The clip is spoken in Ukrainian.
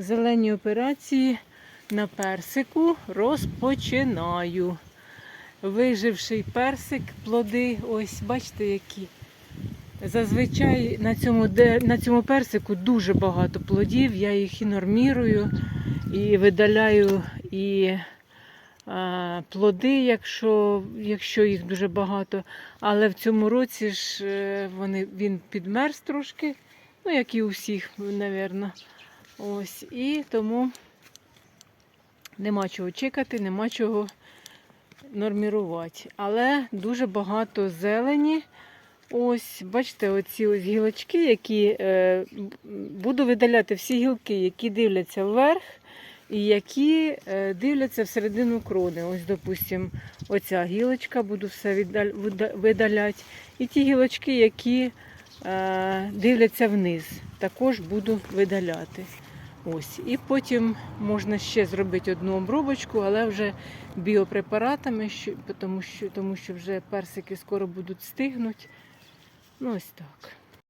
Зелені операції на персику розпочинаю. Виживший персик, плоди, ось бачите які. Зазвичай на цьому, на цьому персику дуже багато плодів, я їх і нормірую, і видаляю і а, плоди, якщо, якщо їх дуже багато. Але в цьому році ж е, вони, він підмерз трошки, ну як і у всіх, напевно. Ось, і тому нема чого чекати, нема чого нормірувати. Але дуже багато зелені. Ось, бачите, оці ось гілочки, які е, буду видаляти всі гілки, які дивляться вверх і які е, дивляться всередину крони. Ось, допустимо, оця гілочка, буду все видаляти. І ті гілочки, які е, дивляться вниз, також буду видаляти. Ось. І потім можна ще зробити одну обробочку, але вже біопрепаратами, тому, що, тому що вже персики скоро будуть стигнути. Ну ось так.